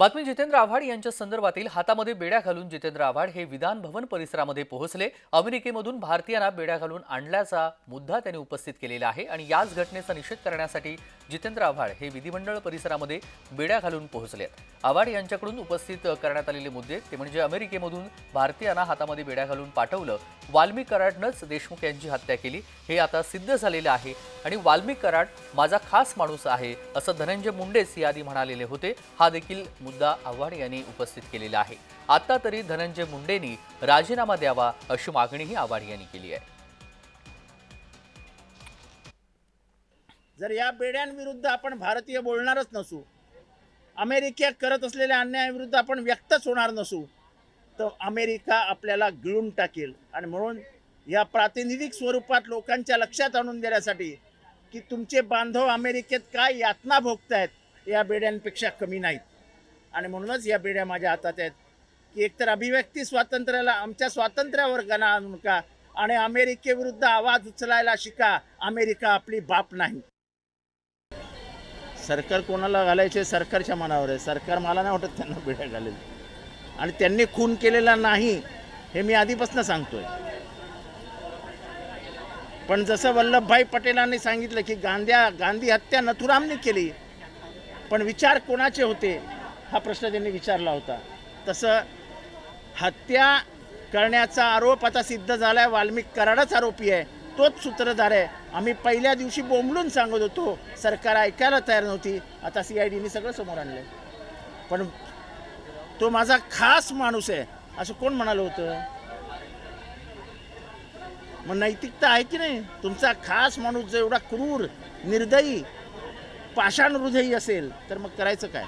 बातमी जितेंद्र आव्हाड यांच्या संदर्भातील हातामध्ये बेड्या घालून जितेंद्र आव्हाड हे विधान भवन परिसरामध्ये पोहोचले. अमेरिकेमधून भारतीयांना बेड्या घालून आणल्याचा मुद्दा त्यांनी उपस्थित केलेला आहे आणि याच घटनेचा निषेध करण्यासाठी जितेंद्र आव्हाड हे विधिमंडळ परिसरामध्ये बेड्या घालून पोहोचले आव्हाड यांच्याकडून उपस्थित करण्यात आलेले मुद्दे ते म्हणजे अमेरिकेमधून भारतीयांना हातामध्ये बेड्या घालून पाठवलं. वाल्मिक कराडनंच देशमुख यांची हत्या केली. हे आता सिद्ध झालेलं आहे आणि वाल्मिक कराड माझा खास माणूस आहे असं धनंजय मुंडेच याआधी म्हणालेले होते. हा देखील मुद्दा आव्हाड यांनी उपस्थित केलेला आहे. आता तरी धनंजय मुंडेंनी राजीनामा द्यावा अशी मागणीही आव्हाड यांनी केली आहे. जर या बेड्यांविरुद्ध आपण भारतीय बोलणारच नसू अमेरिकेत करत असलेल्या अन्यायाविरुद्ध आपण व्यक्तच होणार नसू तर अमेरिका आपल्याला गिळून टाकेल. आणि म्हणून या प्रातिनिधिक स्वरूपात लोकांच्या लक्षात आणून देण्यासाठी की तुमचे बांधव अमेरिकेत काय यातना भोगतायत या बेड्यांपेक्षा कमी नाहीत. आणि म्हणूनच या पिढ्या माझ्या हातात आहेत. की एकतर अभिव्यक्ती स्वातंत्र्याला आमच्या स्वातंत्र्यावर गणा आणू नका आणि अमेरिकेविरुद्ध आवाज उचलायला शिका. अमेरिका आपली बाप नाही. सरकार कोणाला घालायचे? सरकारच्या मनावर आहे. सरकार मला नाही वाटत त्यांना पिढ्या घालेल. आणि त्यांनी खून केलेला नाही हे मी आधीपासून सांगतोय. पण जसं वल्लभभाई पटेलांनी सांगितलं की गांध्या गांधी हत्या नथुरामने केली पण विचार कोणाचे होते? हा प्रश्न त्यांनी विचारला होता. तसं हत्या करण्याचा आरोप आता सिद्ध झालाय वाल्मिक कराडच आरोपी आहे तोच सूत्रधार आहे. आम्ही पहिल्या दिवशी बोंबलून सांगत होतो सरकार ऐकायला तयार नव्हती आता सी आय डीने सगळं समोर आणलं पण तो माझा खास माणूस आहे असं कोण म्हणालं होतं? मग नैतिकता आहे की नाही? तुमचा खास माणूस जर एवढा क्रूर निर्दयी पाषाण हृदयी असेल तर मग करायचं काय?